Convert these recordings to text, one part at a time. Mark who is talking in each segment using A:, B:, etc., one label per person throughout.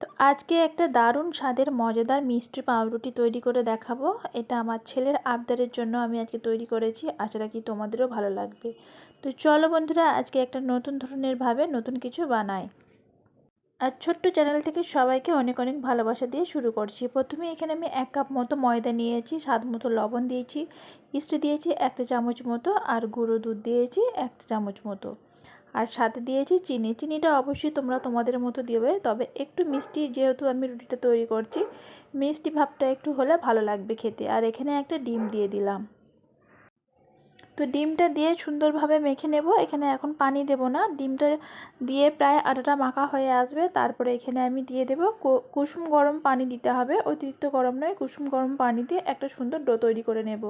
A: তো আজকে একটা দারুণ স্বাদের, মজাদার মিষ্টি পাউরুটি তৈরি করে দেখাবো। এটা আমার ছেলের আবদারের জন্য আমি আজকে তৈরি করেছি। আশা রাখি তোমাদেরও ভালো লাগবে। তো চলো বন্ধুরা, আজকে একটা নতুন ধরনের ভাবে নতুন কিছু বানাই। আর ছোট্ট চ্যানেল থেকে সবাইকে অনেক অনেক ভালোবাসা দিয়ে শুরু করছি। প্রথমে এখানে আমি এক কাপ মতো ময়দা নিয়েছি, স্বাদ মতো লবণ দিয়েছি, ইস্ট দিয়েছি, একটা চামচ মতো, আর গুঁড়ো দুধ দিয়েছি, একটা চামচ মতো। আর সাথে দিয়েছি চিনি। চিনিটা অবশ্যই তোমরা তোমাদের মতো দেবে, তবে একটু মিষ্টি যেহেতু আমি রুটিটা তৈরি করছি, মিষ্টি ভাবটা একটু হলে ভালো লাগবে খেতে। আর এখানে একটা ডিম দিয়ে দিলাম। তো ডিমটা দিয়ে সুন্দরভাবে মেখে নেব। এখানে এখন পানি দেব না। ডিমটা দিয়ে প্রায় আটাটা মাখা হয়ে আসবে। তারপরে এখানে আমি দিয়ে দেব কুসুম গরম পানি দিতে হবে। অতিরিক্ত গরম নয়, কুসুম গরম পানি দিয়ে একটা সুন্দর ডো তৈরি করে নেব।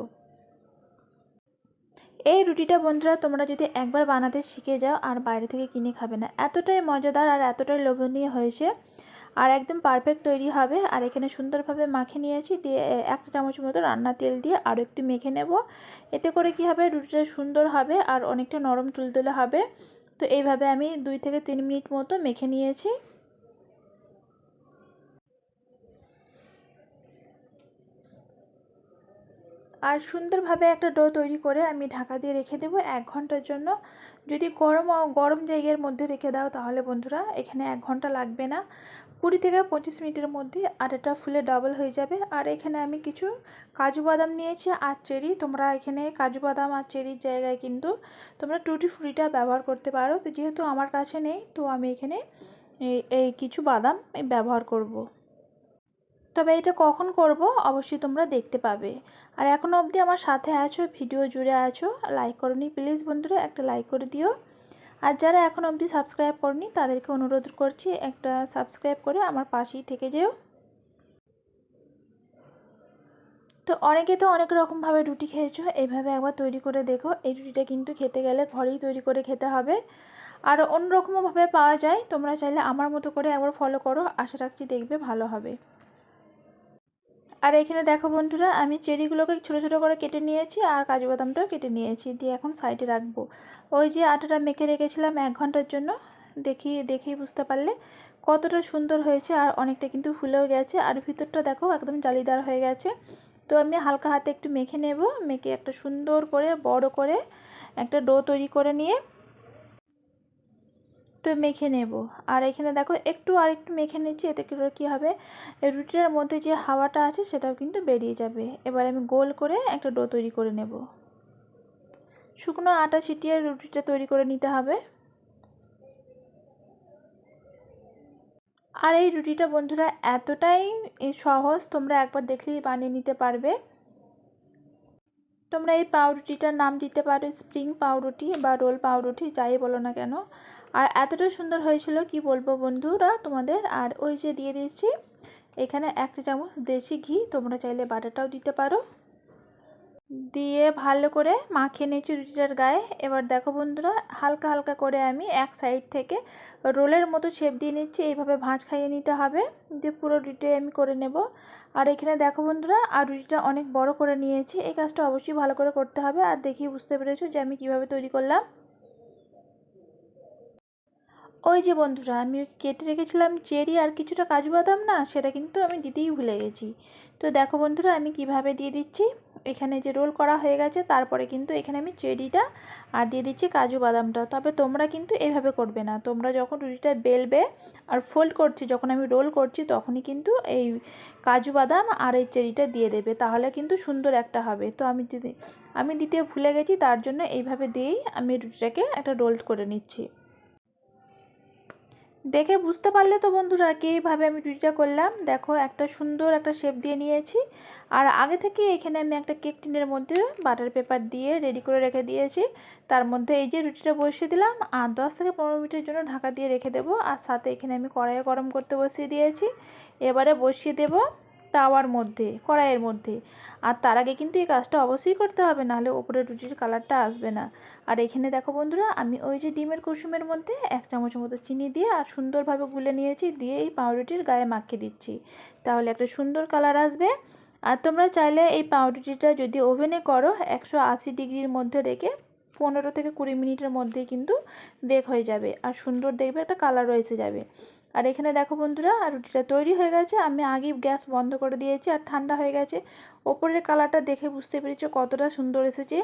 A: এই রুটিটা বন্ধুরা তোমরা যদি একবার বানাতে শিখে যাও আর বাইরে থেকে কিনে খাবে না। এতটাই মজাদার আর এতটাই লোভনীয় হয়েছে। আর একদম পারফেক্ট তৈরি হবে। আর এখানে সুন্দরভাবে মাখে নিয়েছি। দিয়ে এক চামচ মতো রান্না তেল দিয়ে আরও একটু মেখে নেব। এতে করে কি হবে? রুটিটা সুন্দর হবে আর অনেকটা নরম তুলতুলে হবে। তো এইভাবে আমি দুই থেকে তিন মিনিট মতো মেখে নিয়েছি। আর সুন্দরভাবে একটা ডো তৈরি করে আমি ঢাকা দিয়ে রেখে দেবো এক ঘণ্টার জন্য। যদি গরম গরম জায়গার মধ্যে রেখে দাও তাহলে বন্ধুরা এখানে এক ঘণ্টা লাগবে না। কুড়ি থেকে পঁচিশ মিনিটের মধ্যে আর এটা ফুলে ডাবল হয়ে যাবে। আর এখানে আমি কিছু কাজু বাদাম নিয়েছি আর চেরি। তোমরা এখানে কাজু বাদাম আর চেরির জায়গায় কিন্তু তোমরা টুটি ফুটিটা ব্যবহার করতে পারো। তো যেহেতু আমার কাছে নেই, তো আমি এখানে এই কিছু বাদাম ব্যবহার করব। তবে এটা কখন করব? অবশ্যই তোমরা দেখতে পাবে। আর এখনও অবধি আমার সাথে আছো, ভিডিও জুড়ে আছো লাইক করনি প্লিজ বন্ধুরা একটা লাইক করে দিও। আর যারা এখন অবধি সাবস্ক্রাইব করনি, তাদেরকে অনুরোধ করছি একটা সাবস্ক্রাইব করে আমার পাশেই থেকে যেও। তো অনেকে তো অনেক রকমভাবে রুটি খেয়েছো এইভাবে একবার তৈরি করে দেখো। এই রুটিটা কিন্তু খেতে গেলে ঘরেই তৈরি করে খেতে হবে। আর অন্যরকমভাবে পাওয়া যায়, তোমরা চাইলে আমার মতো করে একবার ফলো করো, আশা রাখছি দেখবে ভালো হবে। আর এখানে দেখো বন্ধুরা, আমি চেরিগুলোকে ছোটো ছোটো করে কেটে নিয়েছি আর কাজু বাদামটাও কেটে নিয়েছি, দিয়ে এখন সাইডে রাখব। ওই যে আটাটা মেখে রেখেছিলাম এক ঘণ্টার জন্য, দেখি, দেখেই বুঝতে পারলে কতটা সুন্দর হয়েছে আর অনেকটা কিন্তু ফুলেও গেছে। আর ভিতরটা দেখো একদম জালিদার হয়ে গেছে। তো আমি হালকা হাতে একটু মেখে নেব, মেখে একটা সুন্দর করে, বড় করে একটা ডো তৈরি করে নিয়ে তো মেখে নেব। আর এখানে দেখো একটু আর একটু মেখে নিচ্ছি, এতে করে কী হবে? রুটিটার মধ্যে যে হাওয়াটা আছে সেটাও কিন্তু বেরিয়ে যাবে। এবার আমি গোল করে একটা ডো তৈরি করে নেব। শুকনো আটা ছিটিয়ে রুটিটা তৈরি করে নিতে হবে। আর এই রুটিটা বন্ধুরা এতটাই সহজ, তোমরা একবার দেখলেই বানিয়ে নিতে পারবে। তোমরা এই পাউরুটিটার নাম দিতে পারো, স্প্রিং পাউরুটি বা রোল পাউরুটি, যাই বলো না কেন। আর এতটা সুন্দর হয়েছিল, কি বলব বন্ধুরা তোমাদের? আর ওই যে দিয়ে দিয়েছি, এখানে এক চা চামচ দেশি ঘি, তোমরা চাইলে বাটারটাও দিতে পারো। দিয়ে ভালো করে মাখিয়ে নিয়েছি রুটিটার গায়ে। এবার দেখো বন্ধুরা, হালকা হালকা করে আমি এক সাইড থেকে রোলের মতো শেপ দিয়ে নিচ্ছি, এইভাবে ভাঁজ খাইয়ে নিতে হবে। দিয়ে পুরো রুটিটাই আমি করে নেব। আর এখানে দেখো বন্ধুরা, আর রুটিটা অনেক বড় করে নিয়েছি, এই কাজটা অবশ্যই ভালো করে করতে হবে। আর দেখি বুঝতে পেরেছ যে আমি কীভাবে তৈরি করলাম। ওই যে বন্ধুরা, আমি কেটে রেখেছিলাম চেরি আর কিছুটা কাজু বাদাম না, সেটা কিন্তু আমি দিতেই ভুলে গেছি। তো দেখো বন্ধুরা, আমি কীভাবে দিয়ে দিচ্ছি? এখানে যে রোল করা হয়ে গেছে, তারপরে কিন্তু এখানে আমি চেরিটা আর দিয়ে দিচ্ছি কাজু বাদামটা। তবে তোমরা কিন্তু এভাবে করবে না। তোমরা যখন রুটিটা বেলবে আর ফোল্ড করছি, যখন আমি রোল করছি, তখনই কিন্তু এই কাজু বাদাম আর এই চেরিটা দিয়ে দেবে। তাহলে কিন্তু সুন্দর একটা হবে। তো আমি আমি দিতে ভুলে গেছি, তার জন্য এইভাবে দিয়েই আমি রুটিটাকে একটা রোল করে নিচ্ছি। দেখে বুঝতে পারলে তো বন্ধুরা কীভাবে আমি রুটিটা করলাম। দেখো একটা সুন্দর একটা শেপ দিয়ে নিয়েছি। আর আগে থেকে এখানে আমি একটা কেক টিনের মধ্যে বাটার পেপার দিয়ে রেডি করে রেখে দিয়েছি। তার মধ্যে এই যে রুটিটা বসিয়ে দিলাম, আর দশ থেকে পনেরো মিনিটের জন্য ঢাকা দিয়ে রেখে দেবো। আর সাথে এখানে আমি কড়াইয়ে গরম করতে বসিয়ে দিয়েছি। এবারে বসিয়ে দেবো তাওয়ার মধ্যে, কড়াইয়ের মধ্যে। আর তার আগে কিন্তু এই কাজটা অবশ্যই করতে হবে, নাহলে ওপরে রুটির কালারটা আসবে না। আর এখানে দেখো বন্ধুরা, আমি ওই যে ডিমের কুসুমের মধ্যে এক চামচ মতো চিনি দিয়ে আর সুন্দরভাবে গুলে নিয়েছি, দিয়ে এই পাউরুটির গায়ে মাখিয়ে দিচ্ছি। তাহলে একটা সুন্দর কালার আসবে। আর তোমরা চাইলে এই পাউরুটিটা যদি ওভেনে করো, একশো আশি ডিগ্রির মধ্যে রেখে পনেরো থেকে কুড়ি মিনিটের মধ্যেই কিন্তু বেক হয়ে যাবে। আর সুন্দর দেখবে একটা কালারও এসে যাবে। আর এখানে দেখো বন্ধুরা রুটিটা তৈরি হয়ে গেছে। আমি আগেই গ্যাস বন্ধ করে দিয়েছি, আর ঠান্ডা হয়ে গেছে। ওপরের কালারটা দেখে বুঝতে পেরেছ কতটা সুন্দর এসেছে।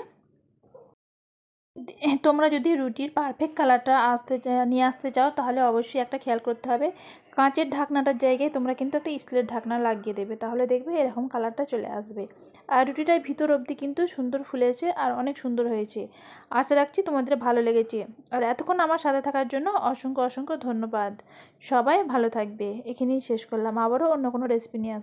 A: তোমরা যদি রুটির পারফেক্ট কালারটা আসতে নিয়ে আসতে চাও, তাহলে অবশ্যই একটা খেয়াল করতে হবে। কাঁচের ঢাকনাটার জায়গায় তোমরা কিন্তু একটা স্টিলের ঢাকনা লাগিয়ে দেবে, তাহলে দেখবে এরকম কালারটা চলে আসবে। আর রুটিটার ভিতর অবধি কিন্তু সুন্দর ফুলেছে আর অনেক সুন্দর হয়েছে। আশা রাখছি তোমাদের ভালো লেগেছে। আর এতক্ষণ আমার সাথে থাকার জন্য অসংখ্য অসংখ্য ধন্যবাদ। সবাই ভালো থাকবে। এখানেই শেষ করলাম। আবারও অন্য কোনো রেসিপি নিয়ে